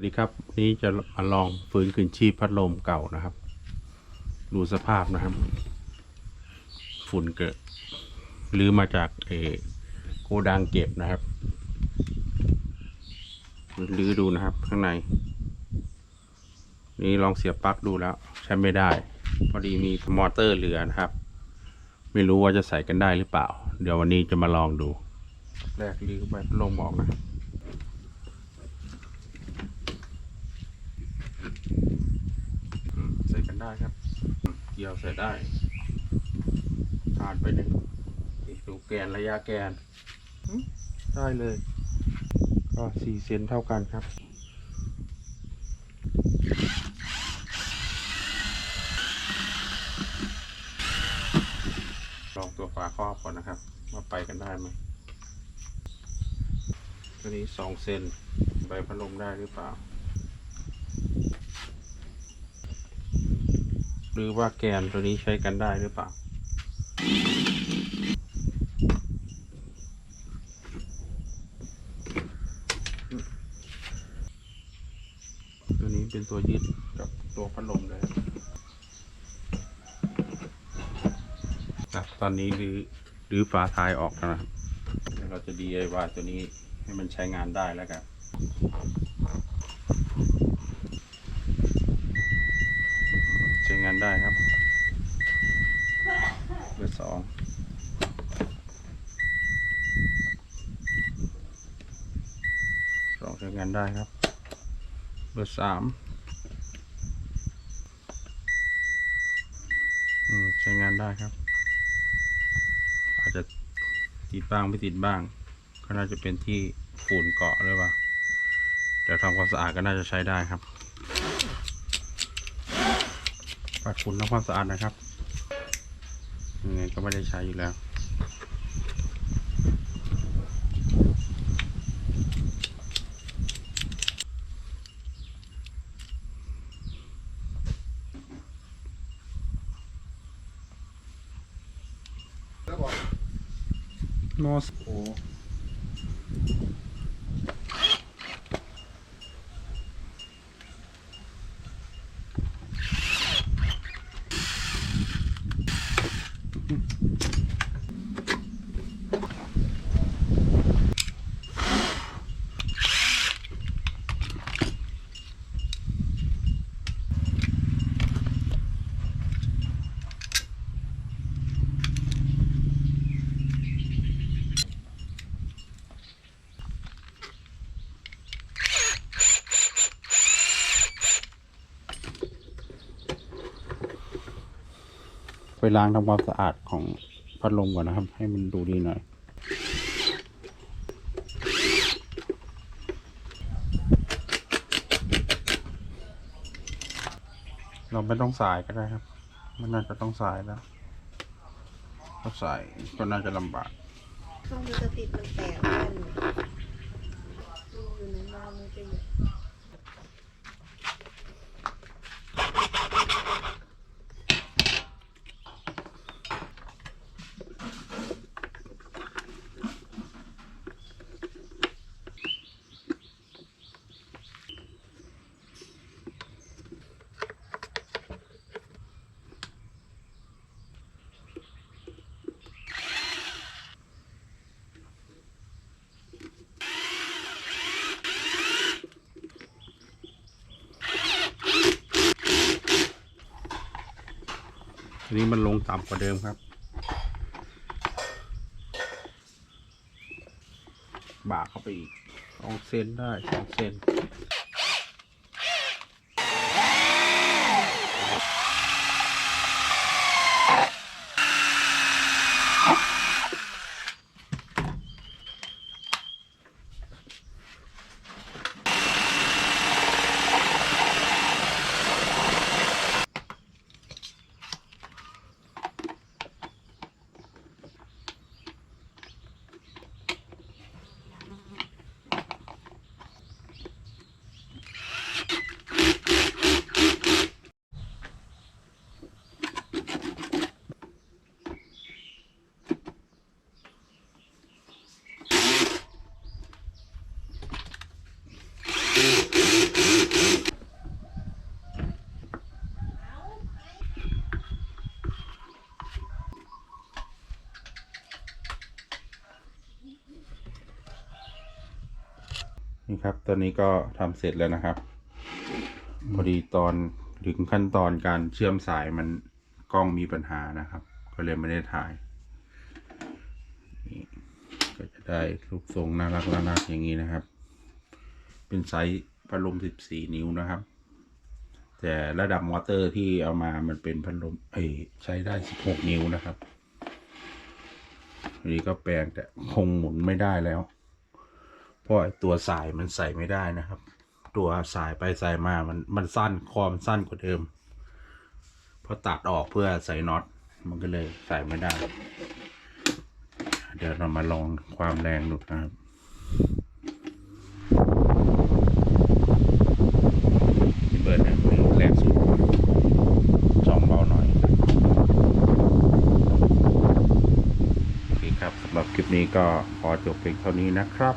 วัสดีครับวันนี้จะมาลองฟื้นคืนชีพพัดลมเก่านะครับ ดูสภาพนะครับ ฝุ่นเกิดหรือมาจากเอโกดังเก็บนะครับหรือดูนะครับ ข้างใน นี่ลองเสียบปลั๊กดูแล้ว ใช้ไม่ได้ พอดีมีมอเตอร์เหลือนะครับ ไม่รู้ว่าจะใส่กันได้หรือเปล่า เดี๋ยววันนี้จะมาลองดู แรกลื้อไปพัดลมออกนะอืมใส่กัน ได้ครับ เกี่ยวใส่ได้ผ่านไปหนึ่งดูแกนระยะแกนอืมได้เลย ก็สี่เซนเท่ากันครับลองตัวฝาครอบก่อนนะครับว่าไปกันได้ไหมตัวนี้สองเซนใบพัดลมได้หรือเปล่า รือว่าแกนตัวนี้ใช้กันได้หรือเปล่า ตัวนี้เป็นตัวยึดกับตัวพัดลมเลยครับครับตอนนี้หรือหรือฝาท้ายออกแล้วนะครับเดี๋ยวเราจะ DIY ตัวนี้ให้มันใช้งานได้แล้วกัน ใช้งานได้ครับ เบอร์สองสองใช้งานได้ครับ เบอร์สามอืมใช้งานได้ครับ อาจจะติดบ้างไม่ติดบ้างก็น่าจะเป็นที่ฝุ่นเกาะหรือเปล่าแต่ทำความสะอาดก็น่าจะใช้ได้ครับ ปัดฝุ่นทำความสะอาดนะครับยังไงก็ไม่ได้ใช้อยู่แล้วนอสโอ ล้างทำความสะอาดของพัดลมก่อนนะครับ ให้มันดูดีหน่อย เราไม่ต้องสายก็ได้ครับไม่น่าจะต้องสายแล้วถ้าสายก็น่าจะลำบากช่องมันจะติดมันแตกมันอยู่ในน้ำมันจะอยู่ ทีนี้มันลงต่ำกว่าเดิมครับ บากเข้าไปอีกสองเซนได้สองเซน นี่ครับ ตอนนี้ก็ทำเสร็จแล้วนะครับ พอดีตอนถึงขั้นตอนการเชื่อมสายมันกล้องมีปัญหานะครับ ก็เลยไม่ได้ถ่ายนี่ก็จะได้รูปทรงน่ารักน่ารักอย่างนี้นะครับ เป็นไซส์พัดลม14 นิ้วนะครับ แต่ระดับมอเตอร์ที่เอามามันเป็นพัดลมเอ้ยใช้ได้ 16 นิ้วนะครับอันนี้ก็แปลงแต่คงหมุนไม่ได้แล้ว เพราะตัวสายมันใส่ไม่ได้นะครับ ตัวสายไปสายมามันมันสั้นคอมสั้นกว่าเดิมพอตัดออกเพื่อใส่น็อตมันก็เลยใส่ไม่ได้ เดี๋ยวเรามาลองความแรงดูนะครับมีเบร์หนึ่งแรงสุดสองเบาหน่อย โอเคครับสำหรับคลิปนี้ก็ขอจบเพียงเท่านี้นะครับ